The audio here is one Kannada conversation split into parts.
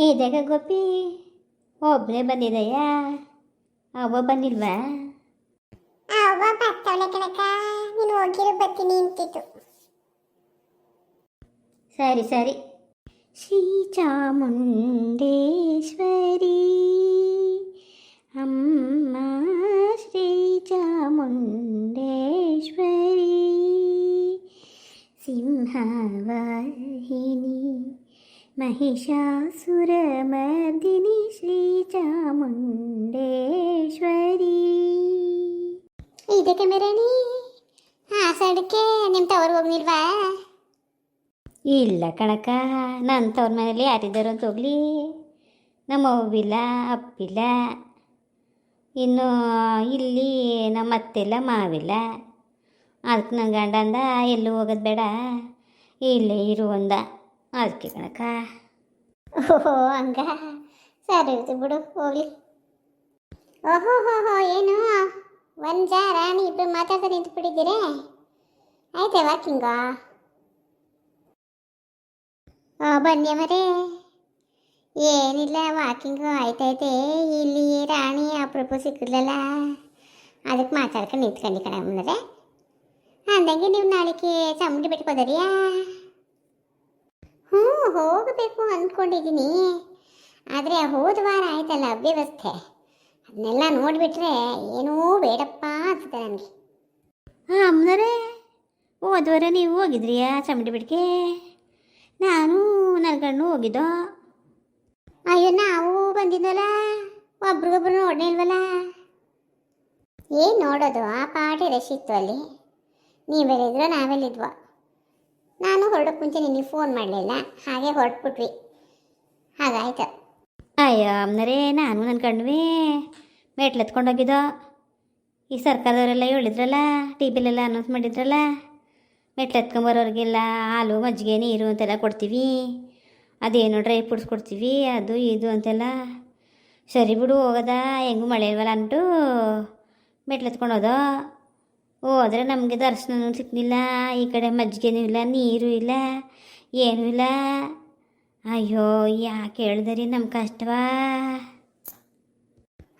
ಇದೆಗ ಗೋಪಿ ಒಬ್ಬನೇ ಬಂದಿದೆಯಾ? ಅವ್ವ ಬಂದಿಲ್ವಾ? ಅವ್ವ ಬರ್ತಾವಳೆ ಕಣಕ ನೀನು ಹೋಗಿರೋ ಬರ್ತೀನಿ ಅಂತಿತ್ತು ಸರಿ ಸರಿ. ಶ್ರೀ ಚಾಮುಂಡೇಶ್ವರಿ ಅಮ್ಮ ಶ್ರೀ ಚಾಮುಂಡೇಶ್ವರಿ ಸಿಂಹವಾಹಿನಿ. ಶ್ರೀ ಚಾಮುಂಡೇಶ್ವರಿ ಇದಕ್ಕೆ ಮೇರಣಿ ಹಾ ಸಡಕ್ಕೆ ನಿಮ್ಮ ತವ್ರಿಗೆ ಹೋಗ್ನಿಲ್ವಾ ಇಲ್ಲ ಕಣಕ ನನ್ನ ತವ್ರ ಮನೇಲಿ ಯಾರಿದ್ದಾರು ಅಂತ ಹೋಗ್ಲಿ. ನಮ್ಮ ಅವ್ವಿಲ್ಲ ಅಪ್ಪಿಲ್ಲ ಇನ್ನು ಇಲ್ಲಿ ನಮ್ಮ ಅತ್ತೆಲ್ಲ ಮಾವಿಲ್ಲ. ಅದಕ್ಕೆ ನನ್ನ ಗಂಡ ಅಂದ ಎಲ್ಲೂ ಹೋಗೋದು ಬೇಡ. ಇಲ್ಲೇ ಇರು ಅಂದ. ಅದಕ್ಕೆ ಕಣಕ ಓಹೋ, ಹಂಗ? ಸರಿ ಇದು ಬಿಡು, ಹೋಗ್ಲಿ. ಓಹೋ, ಹೋ ಏನು? ಒಂಜ ರಾಣಿ ಇಬ್ಬರು ಮಾತಾಡ್ತಾ ನಿಂತು ಬಿಟ್ಟಿದ್ದೀರೇ ಆಯ್ತಾ ವಾಕಿಂಗ ಬನ್ನಿ ಮರೇ ಏನಿಲ್ಲ ವಾಕಿಂಗು ಆಯ್ತೈತೆ ಇಲ್ಲಿ ರಾಣಿ, ಅಪರೂಪ ಸಿಕ್ಕಿದ್ಲಲ್ಲ? ಅದಕ್ಕೆ ಮಾತಾಡ್ಕೊಂಡು ನಿಂತ್ಕೊಂಡು ಕಣ ಮುಂದರೆ ಅಂದಂಗೆ ನೀವು ನಾಳೆಗೆ ಚಾಮುಂಡಿ ಬೆಟ್ಟಕ್ಕೆ ಹ್ಞೂ ಹೋಗಬೇಕು ಅಂದ್ಕೊಂಡಿದ್ದೀನಿ ಆದರೆ ಹೋದ ವಾರ ಆಯ್ತಲ್ಲ ಅವ್ಯವಸ್ಥೆ. ಅದನ್ನೆಲ್ಲ ನೋಡಿಬಿಟ್ರೆ ಏನೂ ಬೇಡಪ್ಪ ಅನ್ಸುತ್ತೆ ನನಗೆ. ಹಾಂ ಅಮ್ಮನರೇ ಹೋದ್ವಾರ ನೀವು ಹೋಗಿದ್ರಿಯಾ ಚಮಡಿ ಬೆಟ್ಟಕ್ಕೆ? ನಾನು ನನ್ನ ಕಣ್ಣು ಹೋಗಿದ್ದೋ? ಅಯ್ಯೋ ನಾವು ಬಂದಿದ್ವಲ್ಲ? ಒಬ್ರಿಗೊಬ್ರು ನೋಡೇ ಇಲ್ವಲ್ಲ? ಏನು ನೋಡೋದು ಆ ಪಾಟಿ ರಶ್ ಇತ್ತು ಅಲ್ಲಿ. ನೀವೆಲ್ಲಿದ್ರೋ ನಾವೆಲ್ಲಿದ್ವೋ. ನಾನು ಹೊರಡಕ್ಕೆ ಮುಂಚೆ ನಿನಗೆ ಫೋನ್ ಮಾಡಲಿಲ್ಲ? ಹಾಗೆ ಹೊರಟ್ಬಿಟ್ವಿ. ಹಾಗಾಯ್ತು. ಅಯ್ಯೋ, ಅಮ್ಮನರೇ, ನಾನು ನನ್ನ ಕಣ್ವಿ. ಮೆಟ್ಲು ಎತ್ಕೊಂಡು ಹೋಗಿದ್ದೋ? ಈ ಸರ್ಕಾರದವರೆಲ್ಲ ಹೇಳಿದ್ರಲ್ಲ ಟಿ ವಿಲೆಲ್ಲ ಅನೌನ್ಸ್ ಮಾಡಿದ್ರಲ್ಲ? ಮೆಟ್ಲು ಎತ್ಕೊಂಬರೋರಿಗೆಲ್ಲ ಹಾಲು, ಮಜ್ಜಿಗೆ, ನೀರು ಅಂತೆಲ್ಲ ಕೊಡ್ತೀವಿ. ಅದೇನು ಡ್ರೈ ಫ್ರೂಟ್ಸ್ ಕೊಡ್ತೀವಿ, ಅದು ಇದು ಅಂತೆಲ್ಲ. ಸರಿ ಬಿಡು, ಹೋಗೋದ. ಹೆಂಗೂ ಮಳೆ ಇಲ್ವಲ್ಲ ಅಂದ್ಬಿಟ್ಟು ಮೆಟ್ಲು ಎತ್ಕೊಂಡು ಹೋದೋ? ಹೋದ್ರೆ ನಮಗೆ ದರ್ಶನವೂ ಸಿಕ್ಕಲಿಲ್ಲ ಈ ಕಡೆ ಮಜ್ಜಿಗೆನೂ ಇಲ್ಲ, ನೀರು ಇಲ್ಲ, ಏನೂ ಇಲ್ಲ. ಅಯ್ಯೋ, ಯಾಕೆ ಹೇಳಿದ್ರಿ ನಮ್ಮ ಕಷ್ಟವಾ?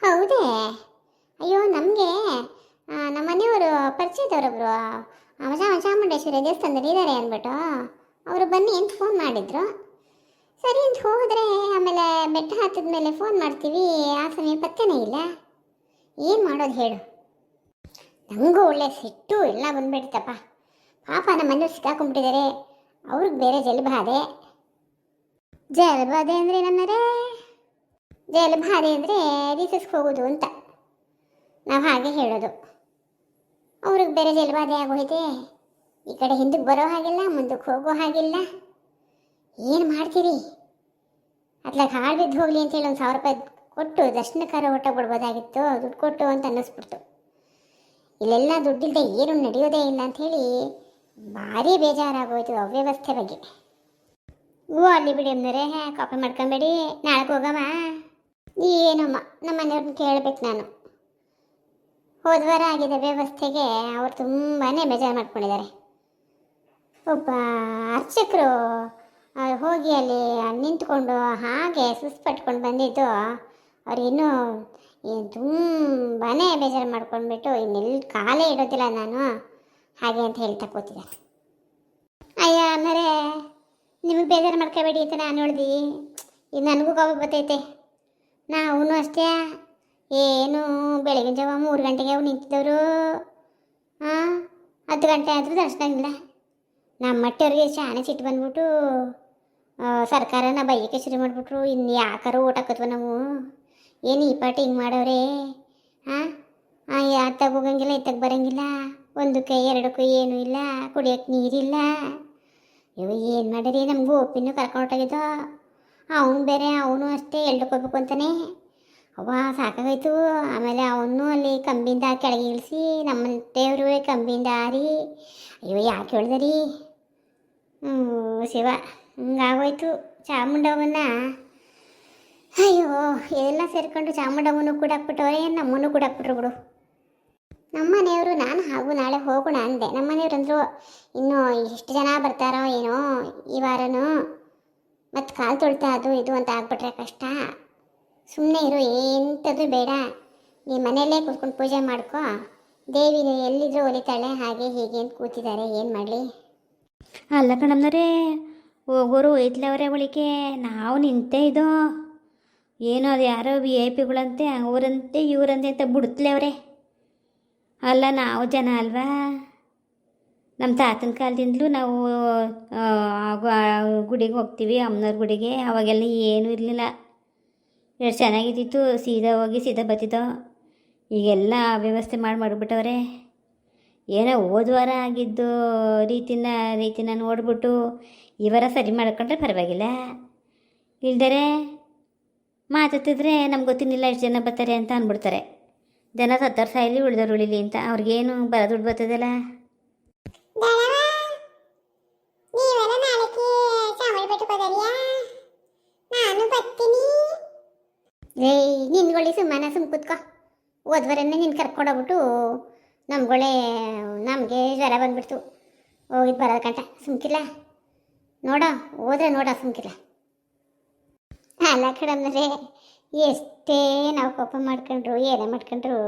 ಹೌದೇ? ಅಯ್ಯೋ, ನಮಗೆ ನಮ್ಮ ಮನೆಯವರು ಪರಿಚಯದವರೊಬ್ಬರು ಚಾಮುಂಡೇಶ್ವರಿ ದೇವಸ್ಥಾನದಲ್ಲಿ ಇದ್ದಾರೆ ಅಂದ್ಬಿಟ್ಟು ಅವರು ಬನ್ನಿ ಅಂತ ಫೋನ್ ಮಾಡಿದ್ರು. ಸರಿ ಅಂತ ಹೋದರೆ ಆಮೇಲೆ ಬೆಟ್ಟ ಹತ್ತಿದ ಫೋನ್ ಮಾಡ್ತೀವಿ, ಆ ಸಮಯ ಪತ್ತೆನೇ ಇಲ್ಲ. ಏನು ಮಾಡೋದು ಹೇಳು. ನನಗೂ ಒಳ್ಳೆ ಸಿಟ್ಟು ಎಲ್ಲ ಬಂದ್ಬಿಡ್ತಪ್ಪ. ಪಾಪ ನಮ್ಮ ಮನೆಯವ್ರು ಸಿಕ್ಕಾಕೊಂಡ್ಬಿಟ್ಟಿದ್ದಾರೆ. ಅವ್ರಿಗೆ ಬೇರೆ ಜಲಬಾಧೆ. ಜಲಬಾಧೆ ಅಂದರೆ ನನ್ನರೇ ಜಲಬಾಧೆ ಅಂದರೆ ರೀಸಸ್ಗೆ ಹೋಗೋದು ಅಂತ. ನಾವು ಹಾಗೆ ಹೇಳೋದು. ಅವ್ರಿಗೆ ಬೇರೆ ಜಲಬಾಧೆ ಆಗೋಯ್ತೆ. ಈ ಕಡೆ ಹಿಂದಕ್ಕೆ ಬರೋ ಹಾಗಿಲ್ಲ, ಮುಂದಕ್ಕೆ ಹೋಗೋ ಹಾಗಿಲ್ಲ. ಏನು ಮಾಡ್ತೀರಿ? ಅದ್ಲಾಗ ಹಾಳು ಬಿದ್ದು ಹೋಗಲಿ ಅಂತೇಳಿ ಒಂದು ಸಾವಿರ ರೂಪಾಯಿ ಕೊಟ್ಟು ದರ್ಶನಕಾರ ಊಟ ಬಿಡ್ಬೋದಾಗಿತ್ತು ದುಡ್ಡು ಕೊಟ್ಟು ಅಂತ ಅನ್ನಿಸ್ಬಿಡ್ತು. ಇಲ್ಲೆಲ್ಲ ದುಡ್ಡಿಲ್ಲದೆ ಏನು ನಡೆಯೋದೇ ಇಲ್ಲ ಅಂಥೇಳಿ ಭಾರಿ ಬೇಜಾರಾಗೋಯ್ತು ಅವ್ಯವಸ್ಥೆ ಬಗ್ಗೆ. ಹೂ ಅಲ್ಲಿ ಬಿಡಿ ಅಂದರೆ ಕಾಪಿ ಮಾಡ್ಕೊಂಬೇಡಿ ನಾಳೆ ಹೋಗಮ್ಮ ಏನಮ್ಮ ನಮ್ಮ ಮನೆಯವ್ರನ್ನ ಕೇಳಬೇಕು ನಾನು. ಹೋದ ವಾರ ಆಗಿದೆ ವ್ಯವಸ್ಥೆಗೆ ಅವ್ರು ತುಂಬಾ ಬೇಜಾರು ಮಾಡ್ಕೊಂಡಿದ್ದಾರೆ. ಒಬ್ಬ ಅರ್ಚಕರು ಹೋಗಿ ಅಲ್ಲಿ ನಿಂತ್ಕೊಂಡು ಹಾಗೆ ಸುಸ್ಪಟ್ಕೊಂಡು ಬಂದಿದ್ದು, ಅವ್ರು ಇನ್ನೂ ಏನು ತುಂಬಾ ಬೇಜಾರು ಮಾಡ್ಕೊಂಡ್ಬಿಟ್ಟು ಇನ್ನೆಲ್ಲಿ ಕಾಲೇ ಇಡೋದಿಲ್ಲ ನಾನು. ಹಾಗೆ ಅಂತ ಹೇಳ್ತಾ ಕೂತಿದ್ದಾರೆ. ಅಯ್ಯ ಅಂದರೆ ನಿಮಗೆ ಬೇಜಾರು ಮಾಡ್ಕೋಬೇಡಿ ಅಂತ ನಾನು ಹೇಳ್ದು. ಇದು ನನಗೂ ಕೋಪ ಬರ್ತೈತೆ. ನಾವು ಅಷ್ಟೇ. ಏನು, ಬೆಳಗಿನ ಜಾವ ಮೂರು ಗಂಟೆಗೆ ಅವು ನಿಂತಿದ್ದವರು. ಹಾಂ ಹತ್ತು ಗಂಟೆ ಆದರೂ ದರ್ಶನ ನಮ್ಮ ಮಟ್ಟವ್ರಿಗೆ ಶಾನೆ ಸಿಟ್ಟು ಬಂದ್ಬಿಟ್ಟು ಸರ್ಕಾರನ ಬೈಯಕ್ಕೆ ಶುರು ಮಾಡಿಬಿಟ್ರು. ಇನ್ನು ಯಾಕಾರ ಊಟ ಹಾಕತ್ವ ನಾವು. ಏನು ಈ ಪಾಟಿ ಹಿಂಗೆ ಮಾಡವ್ರೆ ಹಾಂ ಹಾಂ ಹೋಗಂಗಿಲ್ಲ ಇತ್ತಾಗ ಬರಂಗಿಲ್ಲ. ಒಂದಕ್ಕೆ ಎರಡಕ್ಕೂ ಏನೂ ಇಲ್ಲ ಕುಡಿಯೋಕ್ಕೆ ನೀರಿಲ್ಲ. ಇವು ಏನು ಮಾಡಿರಿ? ನಮಗೂ ಒಪ್ಪಿನೂ ಕರ್ಕೊಂಡು ಹೊಟ್ಟೋಗಿದ್ದೋ ಅವನು ಬೇರೆ, ಅವನು ಅಷ್ಟೇ ಎಲ್ಡಕ್ಕೆ ಅಂತಾನೆ. ಅವ್ವ, ಸಾಕಾಗೋಯ್ತು. ಆಮೇಲೆ ಅವನು ಅಲ್ಲಿ ಕಂಬಿಂದ ಕೆಳಗೆ ಇಳಿಸಿ, ನಮ್ಮ ದೇವರು ಕಂಬಿಂದ ಹಾರಿ ಅಯ್ಯೋ, ಯಾಕೆ ಹೇಳ್ದರಿ ಹ್ಞೂ ಶಿವ, ಹಿಂಗಾಗೋಯ್ತು. ಚಾಮುಂಡವನ್ನ ಅಯ್ಯೋ, ಎಲ್ಲ ಸೇರ್ಕೊಂಡು ಚಾಮುಂಡಮ್ಮನೂ ಕೂಡ ಹಾಕ್ಬಿಟ್ಟವ್ರೆ ನಮ್ಮನ್ನು ಕೂಡ ಹಾಕ್ಬಿಟ್ರು ಬಿಡು. ಮನೆಯವರು ನಾನು ಹಾಗೂ ನಾಳೆ ಹೋಗೋಣ ಅಂದೆ. ನಮ್ಮ ಮನೆಯವ್ರು ಅಂದರು, ಇನ್ನೂ ಎಷ್ಟು ಜನ ಬರ್ತಾರೋ ಏನೋ ಈ ವಾರನೂ? ಮತ್ತು ಕಾಲು ತೊಳ್ತಾ ಅದು ಇದು ಅಂತ ಆಗ್ಬಿಟ್ರೆ ಕಷ್ಟ. ಸುಮ್ಮನೆ ಇರು ಎಂಥದ್ದು ಬೇಡ. ನೀ ಮನೆಯಲ್ಲೇ ಕೂತ್ಕೊಂಡು ಪೂಜೆ ಮಾಡ್ಕೊ. ದೇವಿ ಎಲ್ಲಿದ್ರು ಒಲಿತಾಳೆ, ಹಾಗೆ ಹೀಗೆ ಅಂತ ಕೂತಿದ್ದಾರೆ. ಏನು ಮಾಡಲಿ? ಅಲ್ಲ ಕಣಮ್ಮನರೇ ಹೋಗೋರು ಅವರೇ ಒಳಿಕೆ ನಾವು ನಿಂತೇ ಇದೋ. ಏನೋ ಅದು ಯಾರೋ ವಿ ಐ ಪಿಗಳಂತೆ, ಅವರಂತೆ, ಇವರಂತೆ ಅಂತ ಬಿಡ್ತಲೇವ್ರೆ ಅಲ್ಲ ನಾವು ಜನ ಅಲ್ವಾ? ನಮ್ಮ ತಾತನ ಕಾಲದಿಂದಲೂ ನಾವು ಗುಡಿಗೆ ಹೋಗ್ತೀವಿ, ಅಮ್ಮನವ್ರ ಗುಡಿಗೆ. ಅವಾಗೆಲ್ಲ ಏನೂ ಇರಲಿಲ್ಲ. ಎಷ್ಟು ಚೆನ್ನಾಗಿದ್ದಿತ್ತು, ಸೀದಾ ಹೋಗಿ, ಸೀದಾ ಬತ್ತಿದ್ದೋ. ಈಗೆಲ್ಲ ವ್ಯವಸ್ಥೆ ಮಾಡಿ ಮಾಡಿಬಿಟ್ಟವ್ರೆ. ಏನೋ ಓದುವಾರ ವಾರ ಆಗಿದ್ದು ರೀತಿನ ರೀತಿನ ನೋಡ್ಬಿಟ್ಟು, ಈ ವಾರ ಸರಿ ಮಾಡ್ಕೊಂಡ್ರೆ ಪರವಾಗಿಲ್ಲ. ಇಲ್ದರೆ ಮಾತಾಡ್ತಿದ್ರೆ ನಮ್ಗೆ ಗೊತ್ತಿನಿಲ್ಲ ಎಷ್ಟು ಜನ ಬರ್ತಾರೆ ಅಂತ ಅಂದ್ಬಿಡ್ತಾರೆ ಜನ ಸತ್ತರ್ ಸಾಯಲಿ ಉಳಿದವ್ರು ಉಳಿಲಿ ಅಂತ ಅವ್ರಿಗೇನು ಬರ ದುಡ್ಡು ಬರ್ತದಲ್ಲ ಏಯ್ ನಿನ್ಗೊಳ್ಳಿ ಸುಮ್ಮನೆ ಸುಮ್ಮ ಕೂತ್ಕೋ. ಓದ್ವರನ್ನ ನಿನ್ ಕರ್ಕೊಂಡೋಗ್ಬಿಟ್ಟು ನಮ್ಗೊಳ್ಳೆ, ನಮಗೆ ಜ್ವರ ಬಂದ್ಬಿಡ್ತು. ಹೋಗಿದ್ದು ಬರೋದು ಕಂಟ ಸುಮ್ಕಿಲ್ಲ ನೋಡೋ, ಹೋದ್ರೆ ನೋಡೋ ಸುಮ್ಕಿಲ್ಲ ಅಲ್ಲ ಕಡಂದ್ರೆ ಎಷ್ಟೇ ನಾವು ಕೋಪ ಮಾಡ್ಕೊಂಡ್ರು, ಏನೇ ಮಾಡ್ಕೊಂಡ್ರು,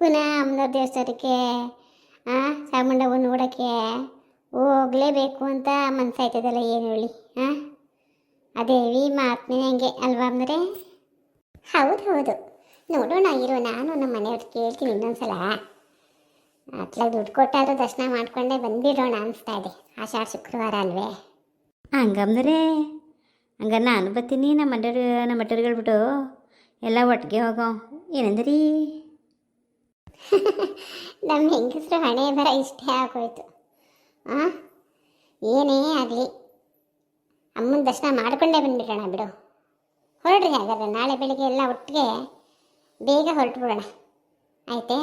ಪುನಃ ಅಮ್ಮನವ್ರ ದೇವಸ್ಥಾನಕ್ಕೆ, ಆ ಚಾಮುಂಡವ್ವ ನೋಡೋಕ್ಕೆ ಹೋಗ್ಲೇಬೇಕು ಅಂತ ಮನಸ್ಸಾಯ್ತದಲ್ಲ ಏನು ಹೇಳಿ ಹಾಂ ಅದೇವಿ ಮಾತನೇ ಹಂಗೆ ಅಲ್ವಾ ಅಂದರೆ ಹೌದು ಹೌದು. ನೋಡೋಣ, ಇರೋ. ನಾನು ನಮ್ಮ ಮನೆಯವ್ರಿಗೆ ಕೇಳ್ತೀನಿ ಇನ್ನೊಂದ್ಸಲ. ಅತ್ಲಾಗ ದುಡ್ಡು ಕೊಟ್ಟಾದ್ರೂ ದರ್ಶನ ಮಾಡ್ಕೊಂಡೇ ಬಂದಿರೋಣ ಅನಿಸ್ತಾ ಇದೆ. ಆಷಾಢ ಶುಕ್ರವಾರ ಅಲ್ವೇ? ಹಂಗಂದ್ರೆ ಹಂಗ ನಾನು ಬರ್ತೀನಿ ನಮ್ಮ ಮಂಡ ನಮ್ಮ ಹೇಳ್ಬಿಟ್ಟು ಎಲ್ಲ ಒಟ್ಟಿಗೆ ಹೋಗೋ. ಏನಂದ್ರಿ? ನಮ್ಮ ಹೆಂಗಸರು ಹಣೆ ಬರ ಇಷ್ಟೇ ಆಗೋಯ್ತು. ಆ? ಏನೇ ಆಗಲಿ. ಅಮ್ಮನ ದರ್ಶನ ಮಾಡ್ಕೊಂಡೇ ಬಂದ್ಬಿಡೋಣ ಬಿಡು. ಹೊರಡ್ರಿ ಹಾಗಾದ್ರೆ ನಾಳೆ ಬೆಳಿಗ್ಗೆ ಎಲ್ಲ ಒಟ್ಟಿಗೆ ಬೇಗ ಹೊರಟು ಬಿಡೋಣ ಆಯ್ತೇ?